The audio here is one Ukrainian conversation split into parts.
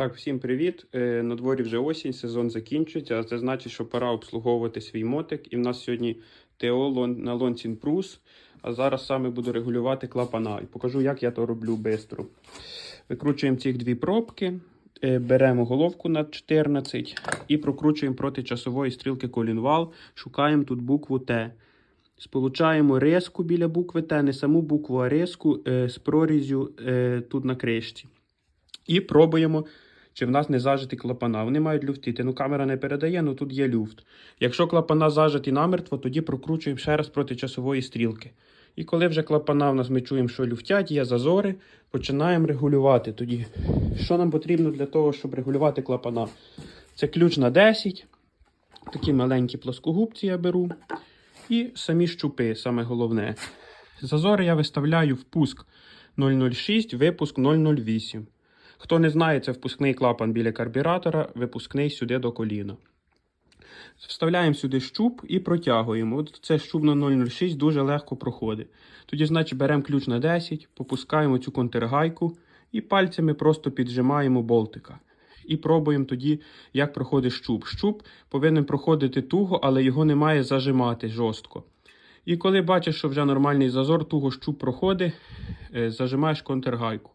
Так, всім привіт. Е, На дворі вже осінь, сезон закінчується, а це значить, що пора обслуговувати свій мотик. І в нас сьогодні ТО на Лонцін Прус. А зараз саме буду регулювати клапана. І покажу, як я то роблю швидко. Викручуємо ці дві пробки, е, беремо головку на 14 і прокручуємо проти часової стрілки колінвал. Шукаємо тут букву Т. Сполучаємо резку біля букви Т, не саму букву, а резку е, з прорізю тут на кришці. І пробуємо, чи в нас не зажаті клапана. Вони мають люфтити. Ну, камера не передає, ну тут є люфт. Якщо клапана зажаті намертво, тоді прокручуємо ще раз проти часової стрілки. І коли вже клапана в нас ми чуємо, що люфтять, є зазори, починаємо регулювати. Тоді, що нам потрібно для того, щоб регулювати клапана? Це ключ на 10. Такі маленькі плоскогубці я беру. І самі щупи, саме головне. Зазори я виставляю впуск 006, випуск 008. Хто не знає, це впускний клапан біля карбюратора, випускний сюди до коліна. Вставляємо сюди щуп і протягуємо. От це щуп на 006 дуже легко проходить. Тоді, значить, беремо ключ на 10, попускаємо цю контргайку і пальцями просто піджимаємо болтика. І пробуємо тоді, як проходить щуп. Щуп повинен проходити туго, але його не має зажимати жорстко. І коли бачиш, що вже нормальний зазор, туго щуп проходить, е, зажимаєш контргайку.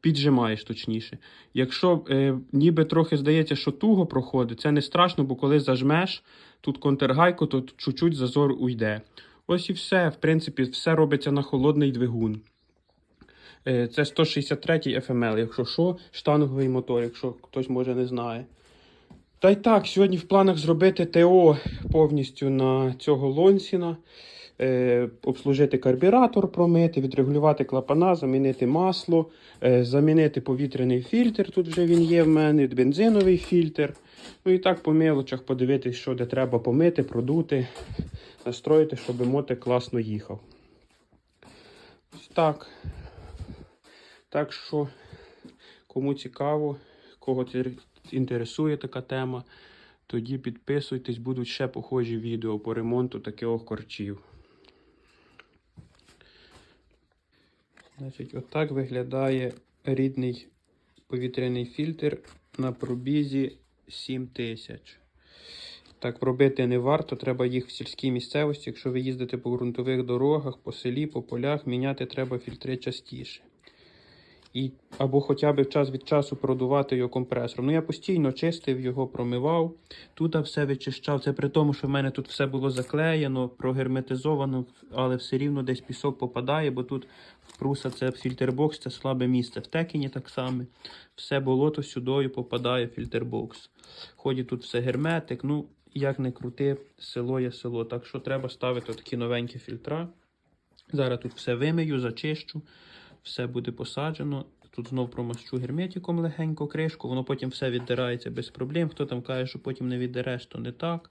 Піджимаєш точніше. Якщо е, ніби трохи здається, що туго проходить, це не страшно, бо коли зажмеш тут контргайку, то чуть-чуть зазор уйде. Ось і все. В принципі, все робиться на холодний двигун. Е, це 163 FML, якщо що, штанговий мотор, якщо хтось може не знає. Та й так, сьогодні в планах зробити ТО повністю на цього лонсіна. Е, обслужити карбюратор, промити, відрегулювати клапана, замінити масло, е, замінити повітряний фільтр. Тут вже він є в мене, бензиновий фільтр. Ну і так по мелочах подивитись, що де треба помити, продути, настроїти, щоб мотик класно їхав. Так. Так що, кому цікаво, кого інтересує така тема, тоді підписуйтесь, будуть ще похожі відео по ремонту таких корчів. Значить, отак виглядає рідний повітряний фільтр на пробізі 7000. Так робити не варто, треба їх в сільській місцевості. Якщо ви їздите по ґрунтових дорогах, по селі, по полях, міняти треба фільтри частіше. І, або хоча б час від часу продувати його компресором. Ну, я постійно чистив його, промивав. Тут все вичищав. Це при тому, що в мене тут все було заклеєно, прогерметизовано, але все рівно десь пісок попадає, бо тут пруса це фільтрбокс, це слабе місце. В текіні так само. Все болото сюдою попадає в фільтрбокс. Ході тут все герметик. Ну, як не крути, село є село. Так що треба ставити такі новенькі фільтра. Зараз тут все вимию, зачищу все буде посаджено. Тут знов промащу герметиком легенько кришку, воно потім все віддирається без проблем. Хто там каже, що потім не віддереш, то не так.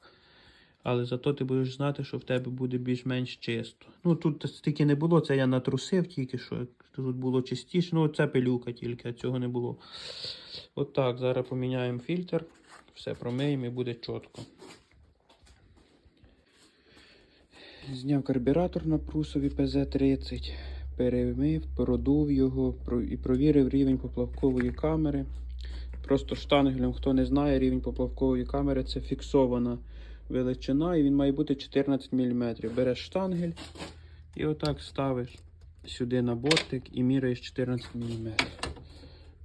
Але зато ти будеш знати, що в тебе буде більш-менш чисто. Ну тут стільки не було, це я натрусив тільки що. Тут було чистіше. Ну, це пилюка тільки, а цього не було. От так, зараз поміняємо фільтр, все промиємо і буде чітко. Зняв карбюратор на прусові ПЗ-30 перемив, продув його і провірив рівень поплавкової камери. Просто штангелем, хто не знає, рівень поплавкової камери це фіксована величина, і він має бути 14 мм. Береш штангель і отак ставиш сюди на бортик і міряєш 14 мм.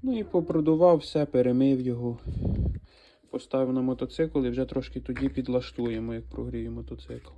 Ну і попродував все, перемив його, поставив на мотоцикл і вже трошки тоді підлаштуємо, як прогрію мотоцикл.